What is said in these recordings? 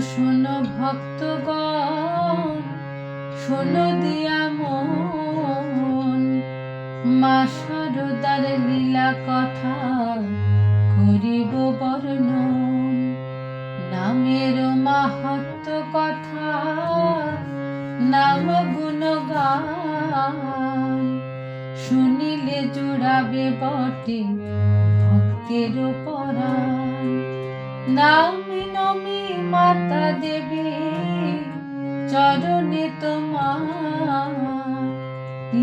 শোনো ভক্তগণ, শোনো দিয়া মন। মা শারদার লীলা কথা করিব বর্ণন। নামের মাহাত্ম কথা, নাম গুণগান। শুনিলে জুড়াবে বটে ভক্তের পরাণ। নামি নমি মাতা দেবী চরণে তোমার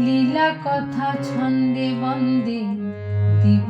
লীলা কথা ছন্দে বন্দে দিব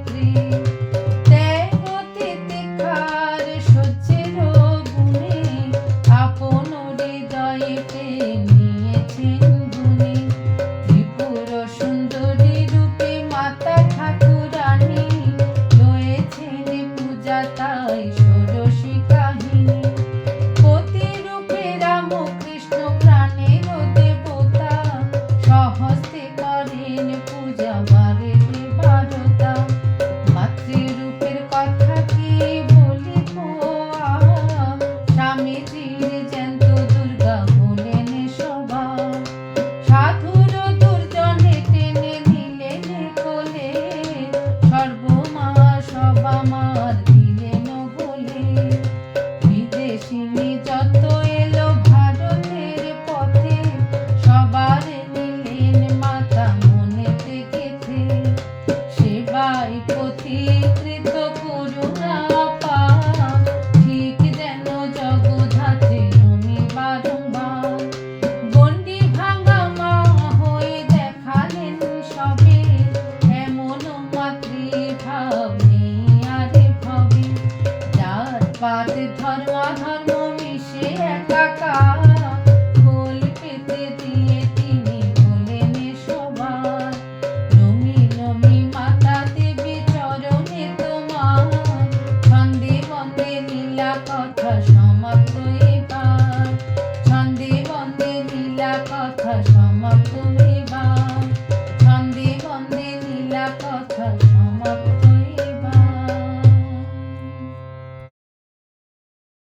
কথা সমাপ্ত এবার ছন্দে বন্দে লীলা কথা সমাপ্ত এবার ছন্দে বন্দে লীলা কথা